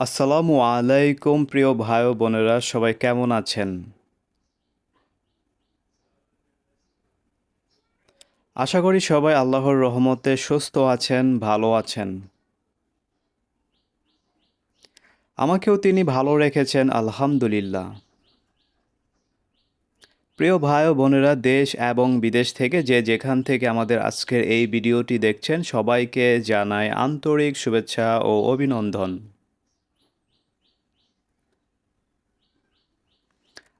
আসসালামু আলাইকুম, প্রিয় ভাই বোনেরা, সবাই কেমন আছেন? আশা করি সবাই আল্লাহর রহমতে সুস্থ আছেন, ভালো আছেন। আমাকেও তিনি ভালো রেখেছেন, আলহামদুলিল্লাহ। প্রিয় ভাই বোনেরা, দেশ এবং বিদেশ থেকে যে যেখান থেকে আমাদের আজকের এই ভিডিওটি দেখছেন, সবাইকে জানাই আন্তরিক শুভেচ্ছা ও অভিনন্দন।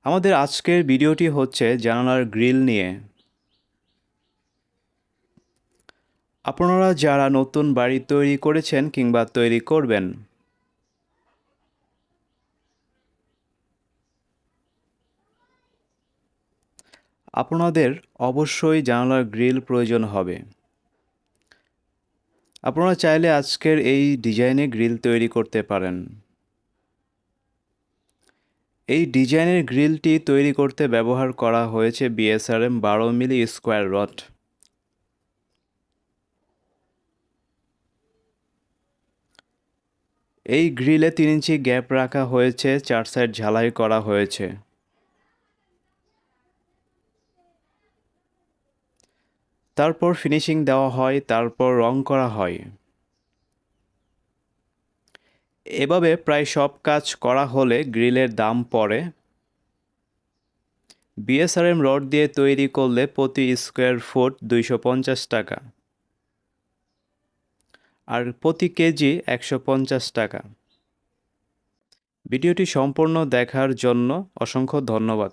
আমাদের আজকের ভিডিওটি হচ্ছে জানালার গ্রিল নিয়ে। আপনারা যারা নতুন বাড়ি তৈরি করেছেন কিংবা তৈরি করবেন, আপনাদের অবশ্যই জানালার গ্রিল প্রয়োজন হবে। আপনারা চাইলে আজকের এই ডিজাইনে গ্রিল তৈরি করতে পারেন। এই ডিজাইনের গ্রিলটি তৈরি করতে ব্যবহার করা হয়েছে বিএসআরএম বারো মিলি স্কোয়ার রড। এই গ্রিলে তিন ইঞ্চি গ্যাপ রাখা হয়েছে, চার সাইড ঝালাই করা হয়েছে। তারপর ফিনিশিং দেওয়া হয়, তারপর রং করা হয়। এভাবে প্রায় সব কাজ করা হলে গ্রিলের দাম পড়ে। বিএসআরএম রড দিয়ে তৈরি করলে প্রতি স্কোয়ার ফুট দুইশো পঞ্চাশ টাকা। আর প্রতি কেজি একশো পঞ্চাশ টাকা। ভিডিওটি সম্পূর্ণ দেখার জন্য অসংখ্য ধন্যবাদ।